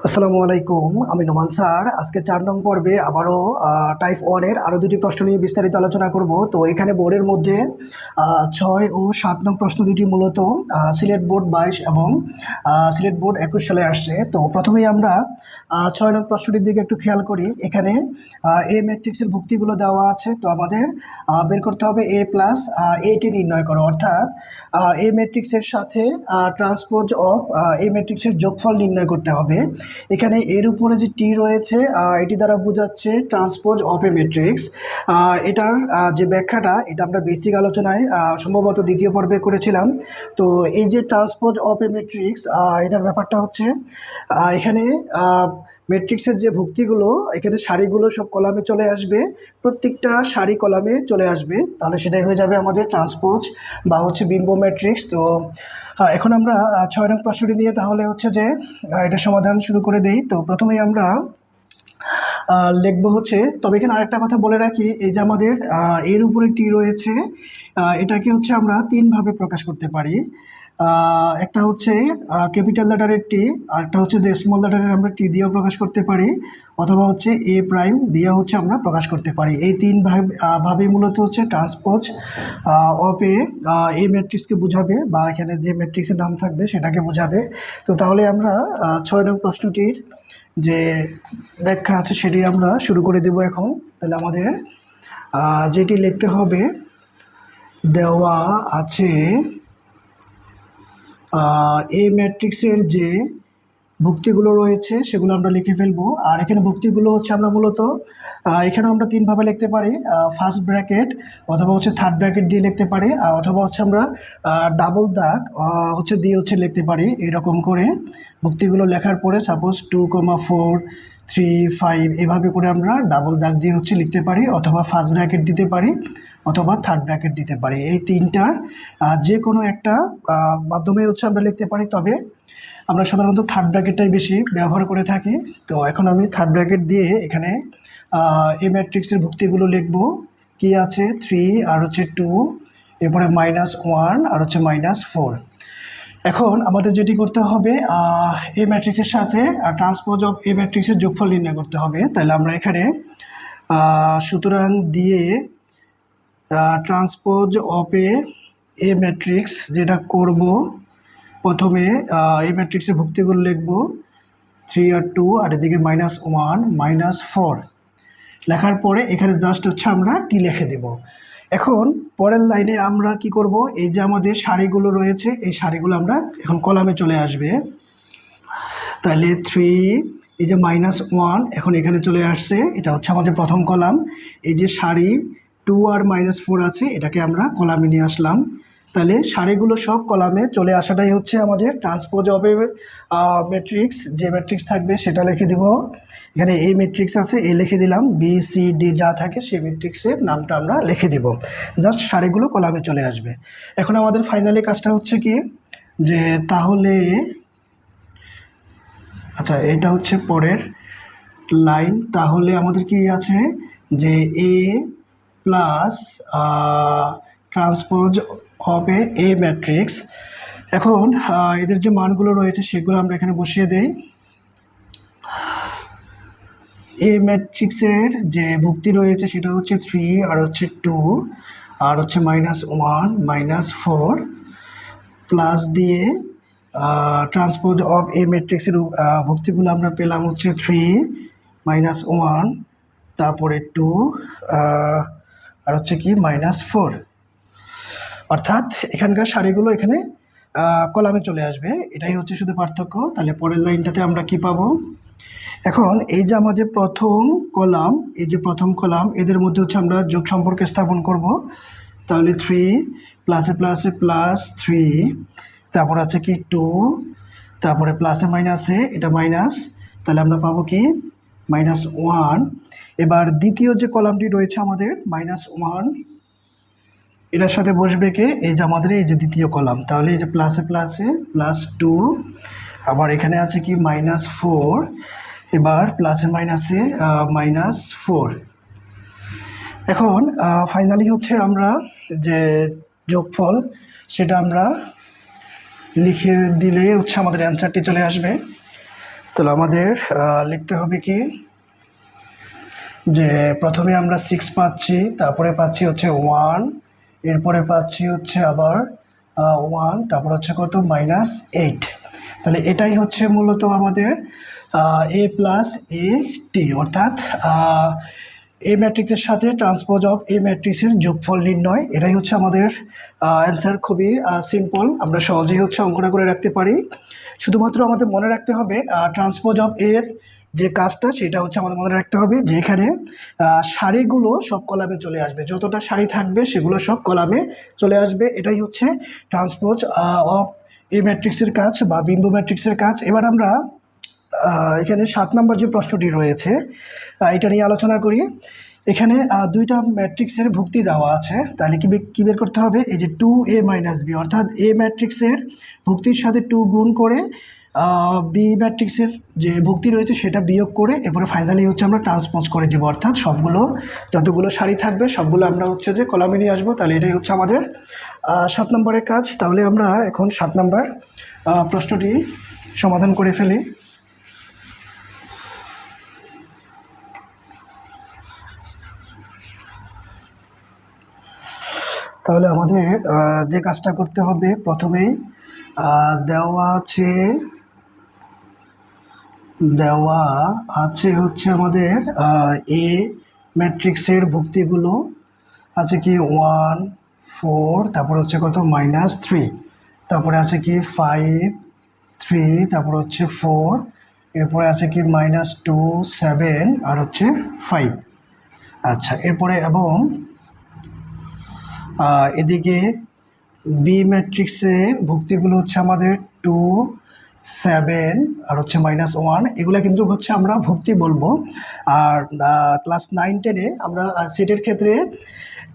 আসসালামু আলাইকুম, আমি নোমান স্যার। আজকে চার নং পর্বে আবারও টাইপ ওয়ানের আরও দুটি প্রশ্ন নিয়ে বিস্তারিত আলোচনা করব। তো এখানে বোর্ডের মধ্যে ছয় ও সাত নং প্রশ্ন দুটি মূলত সিলেট বোর্ড বাইশ এবং সিলেট বোর্ড একুশ সালে আসছে। তো প্রথমেই আমরা ছয় নং প্রশ্নটির দিকে একটু খেয়াল করি। এখানে এ ম্যাট্রিক্সের ভুক্তিগুলো দেওয়া আছে। তো আমাদের বের করতে হবে এ প্লাস এটি নির্ণয় করো। অর্থাৎ এ ম্যাট্রিক্সের সাথে ট্রান্সপোজ অফ এ ম্যাট্রিক্সের যোগফল নির্ণয় করতে হবে। এখানে এর উপরে যে টি রয়েছে এটি দ্বারা বোঝাচ্ছে ট্রান্সপোজ অফ এ ম্যাট্রিক্স এটার যে ব্যাখ্যাটা, এটা আমরা বেসিক আলোচনায় সম্ভবত দ্বিতীয় পর্বে করেছিলাম। তো এই যে ট্রান্সপোজ অফ এ ম্যাট্রিক্স এটার ব্যাপারটা হচ্ছে এখানে ম্যাট্রিক্সের যে ভুক্তিগুলো এখানে সারিগুলো সব কলামে চলে আসবে। প্রত্যেকটা সারি কলামে চলে আসবে। তাহলে সেটাই হয়ে যাবে আমাদের ট্রান্সপোজ বা হচ্ছে বিম্ব ম্যাট্রিক্স তো হ্যাঁ, এখন আমরা ছয় নং প্রশ্নটি নিয়ে তাহলে হচ্ছে যে এটা সমাধান শুরু করে দেই। তো প্রথমেই আমরা লিখব হচ্ছে তবে এখানে আরেকটা কথা বলে রাখি এই যে আমাদের এর উপরে টি রয়েছে এটাকে হচ্ছে আমরা তিনভাবে প্রকাশ করতে পারি। একটা হচ্ছে ক্যাপিটাল লেটারের টি আর একটা হচ্ছে যে স্মল লেটারের আমরা টি দিয়েও প্রকাশ করতে পারি, অথবা হচ্ছে এ প্রাইম দিয়ে হচ্ছে আমরা প্রকাশ করতে পারি। এই তিন ভাবে মূলত হচ্ছে ট্রান্সপোজ অফ এ এই ম্যাট্রিক্সকে বোঝাবে, বা এখানে যে ম্যাট্রিক্সের নাম থাকবে সেটাকে বোঝাবে। তো তাহলে আমরা ছয় নং প্রশ্নটির যে ব্যাখ্যা আছে সেটি আমরা শুরু করে দেব এখন। তাহলে আমাদের যেটি লিখতে হবে, দেওয়া আছে এই ম্যাট্রিক্সের যে ভুক্তিগুলো রয়েছে, সেগুলো আমরা লিখে ফেলব। আর এখানে ভুক্তিগুলো হচ্ছে আমরা মূলত এখানে আমরা তিনভাবে লিখতে পারি। ফার্স্ট ব্র্যাকেট অথবা হচ্ছে থার্ড ব্র্যাকেট দিয়ে লিখতে পারি অথবা হচ্ছে আমরা ডাবল দাগ হচ্ছে দিয়ে হচ্ছে লিখতে পারি। এরকম করে ভুক্তিগুলো লেখার পরে suppose two comma four three five এভাবে করে আমরা ডাবল দাগ দিয়ে হচ্ছে লিখতে পারি, অথবা ফার্স্ট ব্র্যাকেট দিতে পারি। অথবা থার্ড ব্র্যাকেট দিতে পারি। এই তিনটার যে কোনো একটা মাধ্যমে হচ্ছে আমরা লিখতে পারি। তবে আমরা সাধারণত থার্ড ব্র্যাকেটটাই বেশি ব্যবহার করে থাকি। তো এখন আমি থার্ড ব্র্যাকেট দিয়ে এখানে এই ম্যাট্রিক্সের ভুক্তিগুলো লিখব। কি আছে? থ্রি আর হচ্ছে টু এরপরে মাইনাস ওয়ান আর হচ্ছে মাইনাস ফোর এখন আমাদের যেটি করতে হবে এ ম্যাট্রিক্সের সাথে ট্রান্সপোজ অফ এ ম্যাট্রিক্সের যোগফল নির্ণয় করতে হবে। তাহলে আমরা এখানে সুতরাং দিয়ে transpose of A A matrix যেটা করব, প্রথমে এই ম্যাট্রিক্সের ভুক্তিগুলো লিখব থ্রি আর টু আর এদিকে মাইনাস ওয়ান মাইনাস ফোর লেখার পরে এখানে জাস্ট হচ্ছে আমরা টি লিখে দেব। এখন পরের লাইনে আমরা কি করব, এই যে আমাদের শাড়িগুলো রয়েছে, এই শাড়িগুলো আমরা এখন কলামে চলে আসবে। তাহলে থ্রি এই যে মাইনাস ওয়ান এখন এখানে চলে আসছে, এটা হচ্ছে আমাদের প্রথম কলাম। এই যে শাড়ি টু আর মাইনাস ফোর আছে, এটাকে আমরা কলামে নিয়ে আসলাম। তাহলে শাড়িগুলো সব কলামে চলে আসাটাই হচ্ছে আমাদের ট্রান্সপোজ অফ এ ম্যাট্রিক্স যে ম্যাট্রিক্স থাকবে সেটা লিখে দিব। এখানে এই ম্যাট্রিক্স আছে, এ লিখে দিলাম বি সি ডি যা থাকে সেই ম্যাট্রিক্সের নামটা আমরা লিখে দিব। জাস্ট শাড়িগুলো কলামে চলে আসবে। এখন আমাদের ফাইনালি কাজটা হচ্ছে কি? যে তাহলে আচ্ছা এটা হচ্ছে পরের লাইন তাহলে আমাদের কি আছে? যে A plus transpose of A A matrix এখন এদের যে মানগুলো রয়েছে সেগুলো আমরা এখানে বসিয়ে দেই। এ ম্যাট্রিক্সের যে ভুক্তি রয়েছে সেটা হচ্ছে থ্রি আর হচ্ছে টু আর হচ্ছে minus one minus four plus দিয়ে ট্রান্সপোজ অফ এ ম্যাট্রিক্সের ভুক্তিগুলো আমরা পেলাম হচ্ছে থ্রি মাইনাস ওয়ান তারপরে টু আর হচ্ছে কি মাইনাস ফোর অর্থাৎ এখানকার সারিগুলো এখানে কলামে চলে আসবে। এটাই হচ্ছে শুধু পার্থক্য। তাহলে পরের লাইনটাতে আমরা কি পাবো? এখন এই যে আমাদের প্রথম কলাম, এই যে প্রথম কলাম, এদের মধ্যে হচ্ছে আমরা যোগ সম্পর্ক স্থাপন করব। তাহলে থ্রি প্লাসে প্লাসে প্লাস থ্রি তারপর আছে কি টু তারপরে প্লাসে মাইনাসে এটা মাইনাস তাহলে আমরা পাবো কি? মাইনাস ওয়ান এবার দ্বিতীয় যে কলামটি রয়েছে আমাদের মাইনাস ওয়ান এটার সাথে বসবে কে? এই যে আমাদের এই যে দ্বিতীয় কলাম। তাহলে এই যে প্লাসে প্লাসে প্লাস টু আবার এখানে আছে কি? মাইনাস ফোর এবার প্লাসে মাইনাসে মাইনাস ফোর এখন ফাইনালি হচ্ছে আমরা যে যোগফল, সেটা আমরা লিখে দিলে হচ্ছে আমাদের অ্যান্সারটি চলে আসবে। তাহলে আমাদের লিখতে হবে কি? যে প্রথমে আমরা সিক্স পাচ্ছি, তারপরে পাচ্ছি হচ্ছে ওয়ান এরপরে পাচ্ছি হচ্ছে আবার ওয়ান তারপর হচ্ছে কত? মাইনাস এইট তাহলে এটাই হচ্ছে মূলত আমাদের এ প্লাস এ টি অর্থাৎ এ ম্যাট্রিক্সের সাথে ট্রান্সপোজ অফ এ ম্যাট্রিক্সের যোগফল নির্ণয় এটাই হচ্ছে আমাদের অ্যান্সার খুবই সিম্পল আমরা সহজেই হচ্ছে অঙ্কটা করে রাখতে পারি। শুধুমাত্র আমাদের মনে রাখতে হবে ট্রান্সপোজ অফ এর যে কাজটা সেটা হচ্ছে আমাদের মনে রাখতে হবে যে এখানে আহ, সারিগুলো সব কলামে চলে আসবে। যতটা সারি থাকবে সেগুলো সব কলামে চলে আসবে। এটাই হচ্ছে ট্রান্সপোজ অফ এ ম্যাট্রিক্সের কাজ বা বিম্বু ম্যাট্রিক্সের কাজ। এবার আমরা এখানে সাত নম্বর যে প্রশ্নটি রয়েছে এটা নিয়ে আলোচনা করি। এখানে দুইটা ম্যাট্রিক্সের ভুক্তি দেওয়া আছে। তাহলে কি কি বের করতে হবে? এই যে টু এ মাইনাস বি, অর্থাৎ এ ম্যাট্রিক্সের ভুক্তির সাথে টু গুণ করে বি ম্যাট্রিক্সের যে ভুক্তি রয়েছে সেটা বিয়োগ করে, এরপরে ফাইনালি হচ্ছে আমরা ট্রান্সপোজ করে দেবো। অর্থাৎ সবগুলো, যতগুলো সারি থাকবে, সবগুলো আমরা হচ্ছে যে কলামে নিয়ে আসব। তাহলে এটাই হচ্ছে আমাদের সাত নম্বরের কাজ। তাহলে আমরা এখন সাত নম্বর প্রশ্নটি সমাধান করে ফেলি। তাহলে আমাদের যে কাজটা করতে হবে প্রথমেই দেওয়া আছে দেওয়া আছে হচ্ছে আমাদের এ ম্যাট্রিক্সের ভুক্তিগুলো, আছে কি ওয়ান ফোর তারপর হচ্ছে কত? মাইনাস থ্রি তারপরে আছে কি ফাইভ থ্রি তারপর হচ্ছে ফোর এরপরে আছে কি মাইনাস টু সেভেন আর হচ্ছে ফাইভ আচ্ছা এরপরে এবং এদিকে বি ম্যাট্রিক্সে ভুক্তিগুলো হচ্ছে আমাদের টু সেভেন আর হচ্ছে মাইনাস ওয়ান এগুলো কিন্তু হচ্ছে আমরা ভুক্তি বলব। আর ক্লাস নাইন টেনে আমরা সেটের ক্ষেত্রে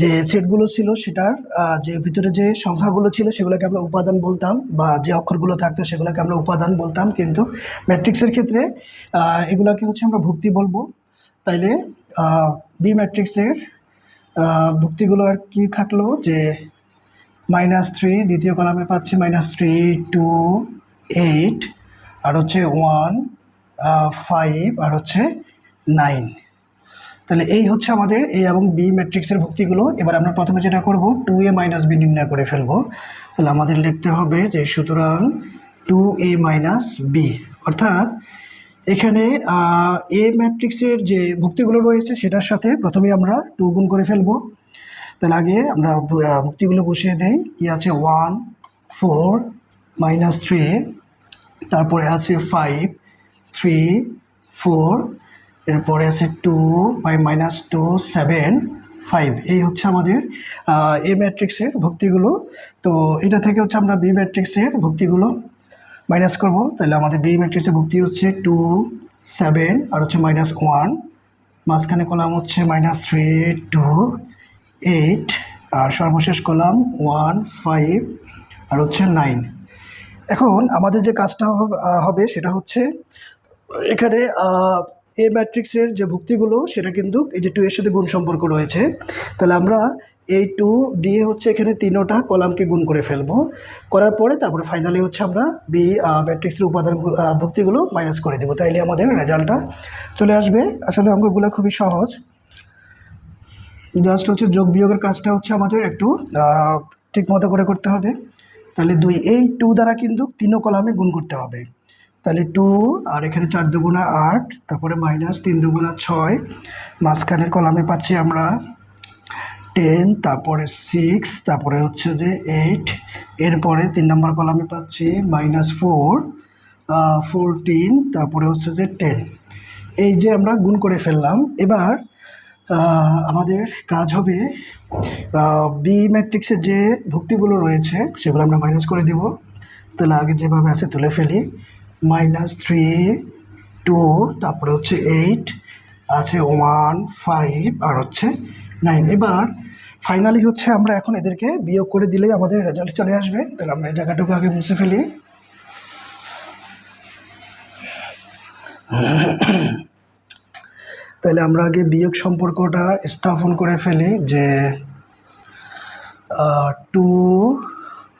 যে সেটগুলো ছিল সেটার যে ভিতরে যে সংখ্যাগুলো ছিল সেগুলোকে আমরা উপাদান বলতাম বা যে অক্ষরগুলো থাকতো সেগুলোকে আমরা উপাদান বলতাম। কিন্তু ম্যাট্রিক্সের ক্ষেত্রে এগুলোকে হচ্ছে আমরা ভুক্তি বলব। তাইলে বি ম্যাট্রিক্সের ভুক্তিগুলো আর কি থাকল? যে মাইনাস থ্রি দ্বিতীয় কলামে পাচ্ছি মাইনাস থ্রি টু এইট আর হচ্ছে ওয়ান ফাইভ আর হচ্ছে নাইন তাহলে এই হচ্ছে আমাদের এ এবং বি ম্যাট্রিক্সের ভুক্তিগুলো। এবার আমরা প্রথমে যেটা করব টু এ মাইনাস বি নির্ণয় করে ফেলব। তাহলে আমাদের লিখতে হবে যে সুতরাং টু এ মাইনাস বি অর্থাৎ এখানে এ ম্যাট্রিক্সের যে ভুক্তিগুলো রয়েছে, সেটার সাথে প্রথমে আমরা টু গুণ করে ফেলব। তাহলে আগে আমরা ভুক্তিগুলো বসিয়ে দেই। কি আছে? ওয়ান ফোর মাইনাস থ্রি তারপরে আছে ফাইভ থ্রি ফোর এরপরে আছে two by minus two seven five এই হচ্ছে আমাদের এ ম্যাট্রিক্সের ভক্তিগুলো। তো এটা থেকে হচ্ছে আমরা বি ম্যাট্রিক্সের ভুক্তিগুলো মাইনাস করব, তাহলে আমাদের বি ম্যাট্রিক্সের ভুক্তি হচ্ছে টু সেভেন আর হচ্ছে মাইনাস ওয়ান মাঝখানে কলাম হচ্ছে মাইনাস থ্রি টু এইট আর সর্বশেষ কলাম ওয়ান ফাইভ আর হচ্ছে নাইন এখন আমাদের যে কাজটা হবে সেটা হচ্ছে এখানে এ ম্যাট্রিক্সের যে ভুক্তিগুলো সেটা কিন্তু এই যে টু এর সাথে গুণ সম্পর্ক রয়েছে। তাহলে আমরা এই টু দিয়ে হচ্ছে এখানে তিনোটা কলামকে গুণ করে ফেলব। করার পরে তারপরে ফাইনালি হচ্ছে আমরা বি ম্যাট্রিক্সের উপাদান ভুক্তিগুলো মাইনাস করে দেবো। তাইলে আমাদের রেজাল্টটা চলে আসবে। আসলে অঙ্কগুলো খুবই সহজ। জাস্ট হচ্ছে যোগ বিয়োগের কাজটা হচ্ছে আমাদের একটু ঠিক মতো করে করতে হবে। তাহলে দুই, এই টু দ্বারা কিন্তু তিনও কলামে গুণ করতে হবে। তাহলে টু আর এখানে চার দুগুণা আট, তারপরে মাইনাস তিন দুগুণা ছয়, মাঝখানের কলামে পাচ্ছি আমরা টেন তারপরে সিক্স তারপরে হচ্ছে যে এইট এরপরে তিন নম্বর কলামে পাচ্ছি মাইনাস ফোর ফোরটিন তারপরে হচ্ছে যে টেন এই যে আমরা গুণ করে ফেললাম, এবার আমাদের কাজ হবে বি ম্যাট্রিক্সের যে ভুক্তিগুলো রয়েছে, সেগুলো আমরা মাইনাস করে দেব। তাহলে আগে যেভাবে আছে তুলে ফেলি মাইনাস থ্রি টু তারপরে হচ্ছে এইট আছে ওয়ান, ফাইভ আর হচ্ছে নাইন। এবার ফাইনালি হচ্ছে আমরা এখন এদেরকে বিয়োগ করে দিলেই আমাদের রেজাল্ট চলে আসবে। তাহলে আমরা এই জায়গাটুকু আগে মুছে ফেলি। তাহলে আমরা আগে বিয়োগ সম্পর্কটা স্থাপন করে ফেলি যে টু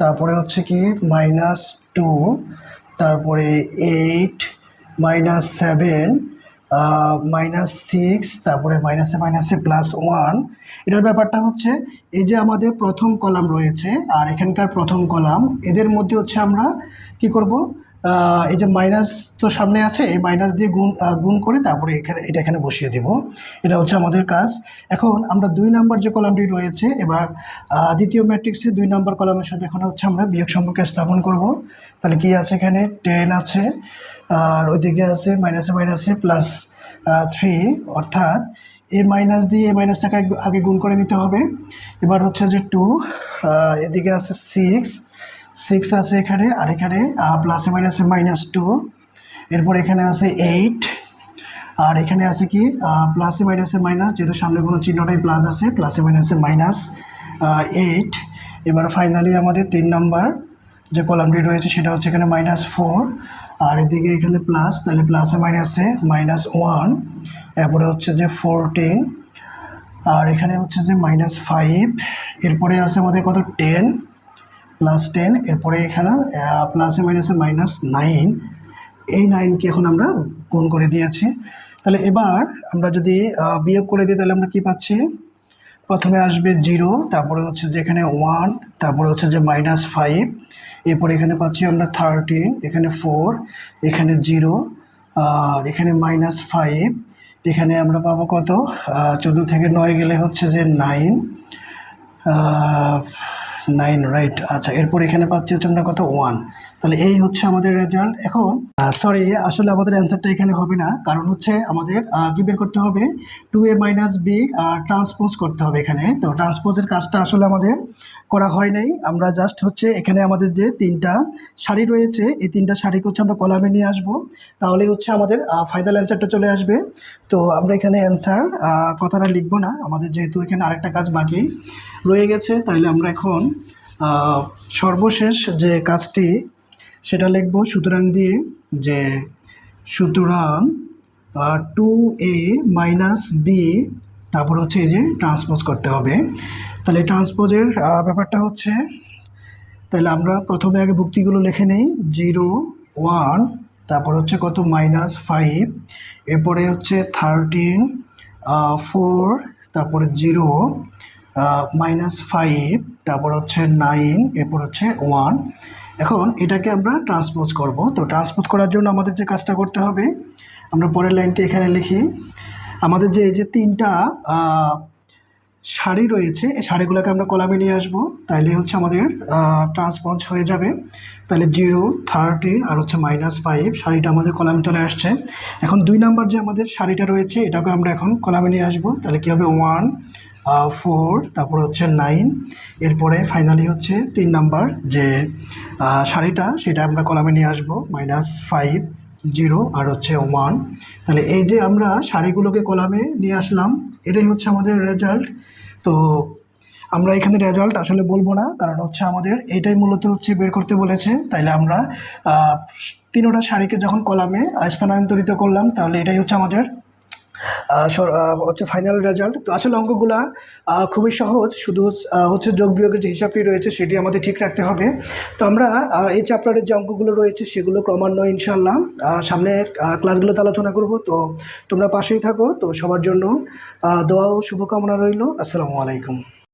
তারপরে হচ্ছে কি মাইনাস টু তারপরে eight minus seven minus six তারপরে মাইনাসে মাইনাসে প্লাস ওয়ান এটার ব্যাপারটা হচ্ছে, এই যে আমাদের প্রথম কলাম রয়েছে, আর এখানকার প্রথম কলাম এদের মধ্যে হচ্ছে আমরা কি করব? এই যে মাইনাস তো সামনে আছে, এই মাইনাস দিয়ে গুণ গুণ করে তারপরে এখানে, এটা এখানে বসিয়ে দেব। এটা হচ্ছে আমাদের কাজ। এখন আমরা দুই নাম্বার যে কলামটি রয়েছে, এবার দ্বিতীয় ম্যাট্রিক্সে দুই নাম্বার কলামের সাথে এখন হচ্ছে আমরা বিয়োগ সম্পর্কে স্থাপন করব। তাহলে কি আছে এখানে? টেন আছে। আর ওইদিকে আছে মাইনাসে মাইনাসে প্লাস থ্রি অর্থাৎ এ মাইনাস দিয়ে এ মাইনাসটাকে আগে- গুণ করে নিতে হবে। এবার হচ্ছে যে টু এদিকে আছে সিক্স সিক্স আছে এখানে, আর এখানে প্লাসে মাইনাসে মাইনাস টু এরপর এখানে আছে এইট আর এখানে আছে কি প্লাসে মাইনাসে মাইনাস যেহেতু সামনে কোনো চিহ্নটাই প্লাস আছে প্লাসে মাইনাসে মাইনাস এইট এবার ফাইনালি আমাদের তিন নাম্বার যে কলামটি রয়েছে সেটা হচ্ছে এখানে মাইনাস ফোর আর এদিকে এখানে প্লাস তাহলে প্লাসে মাইনাসে মাইনাস ওয়ান এরপরে হচ্ছে যে ফোরটিন আর এখানে হচ্ছে যে মাইনাস ফাইভ এরপরে আছে আমাদের কত? টেন প্লাস টেন এরপরে এখানে প্লাসে মাইনাসে মাইনাস নাইন এই নাইনকে এখন আমরা গুণ করে দিয়েছি। তাহলে এবার আমরা যদি বিয়োগ করে দিই, তাহলে আমরা কি পাচ্ছি? প্রথমে আসবে জিরো, তারপরে হচ্ছে যে এখানে ওয়ান, তারপরে হচ্ছে যে মাইনাস ফাইভ, এরপর এখানে পাচ্ছি আমরা থার্টিন এখানে ফোর, এখানে জিরো, আর এখানে মাইনাস ফাইভ, এখানে আমরা পাবো কত? চোদ্দ থেকে নয় গেলে হচ্ছে যে নাইন নাইন, রাইট। আচ্ছা এরপর এখানে পাচ্ছি হচ্ছে আমরা কত? ওয়ান। তাহলে এই হচ্ছে আমাদের রেজাল্ট এখন সরি আসলে আমাদের অ্যান্সারটা এখানে হবে না। কারণ হচ্ছে আমাদের কি বের করতে হবে? Two A minus B transpose করতে হবে এখানে। তো ট্রান্সপোজের কাজটা আসলে আমাদের করা হয় নাই। আমরা জাস্ট হচ্ছে এখানে আমাদের যে তিনটা শাড়ি রয়েছে, এই তিনটা শাড়িকে হচ্ছে আমরা কলামে নিয়ে আসব। তাহলেই হচ্ছে আমাদের ফাইনাল অ্যান্সারটা চলে আসবে। তো আমরা এখানে অ্যান্সার কথাটা লিখব না। আমাদের যেহেতু এখানে আরেকটা কাজ বাকি। রয়ে গেছে তাহলে আমরা এখন সর্বশেষ যে কাজটি, সেটা লিখব সুতরাং দিয়ে যে সুতরাং টু এ মাইনাস বি তারপর হচ্ছে এই যে ট্রান্সপোজ করতে হবে। তাহলে ট্রান্সপোজের ব্যাপারটা হচ্ছে তাহলে আমরা প্রথমে আগে ভুক্তিগুলো লিখে নেই জিরো ওয়ান তারপর হচ্ছে কত? মাইনাস ফাইভ এরপরে হচ্ছে থার্টিন ফোর তারপরে জিরো মাইনাস ফাইভ তারপর হচ্ছে নাইন এরপর হচ্ছে ওয়ান এখন এটাকে আমরা ট্রান্সপোজ করব। তো ট্রান্সপোজ করার জন্য আমাদের যে কাজটা করতে হবে, আমরা পরের লাইনটি এখানে লিখি। আমাদের যে, এই যে তিনটা শাড়ি রয়েছে, এই শাড়িগুলোকে আমরা কলামে নিয়ে আসব। তাইলে হচ্ছে আমাদের ট্রান্সপঞ্চ হয়ে যাবে। তাহলে জিরো থার্টিন আর হচ্ছে মাইনাস ফাইভ শাড়িটা আমাদের কলামে চলে আসছে। এখন দুই নাম্বার যে আমাদের শাড়িটা রয়েছে, এটাকে আমরা এখন কলামে নিয়ে আসব। তাহলে কী হবে? ওয়ান ফোর তারপর হচ্ছে নাইন এরপরে ফাইনালি হচ্ছে তিন নাম্বার যে শাড়িটা, সেটা আমরা কলামে নিয়ে আসব মাইনাস ফাইভ জিরো আর হচ্ছে ওয়ান তাহলে এই যে আমরা শাড়িগুলোকে কলামে নিয়ে আসলাম, এটাই হচ্ছে আমাদের রেজাল্ট তো আমরা এখানে রেজাল্ট আসলে বলব না, কারণ হচ্ছে আমাদের এটাই মূলত হচ্ছে বের করতে বলেছে। তাইলে আমরা তিনোটা শাড়িকে যখন কলামে স্থানান্তরিত করলাম, তাহলে এটাই হচ্ছে আমাদের হচ্ছে ফাইনাল রেজাল্ট তো আসলে অঙ্কগুলা খুবই সহজ। শুধু হচ্ছে যোগ বিয়োগের যে হিসাবটি রয়েছে সেটি আমাদের ঠিক রাখতে হবে। তো আমরা এই চ্যাপ্টারের যে অঙ্কগুলো রয়েছে সেগুলো ক্রমান্বয়ে ইনশাল্লাহ সামনের ক্লাসগুলোতে আলোচনা করব। তো তোমরা পাশেই থাকো। তো সবার জন্য দোয়া ও শুভকামনা রইল। আসসালামু আলাইকুম।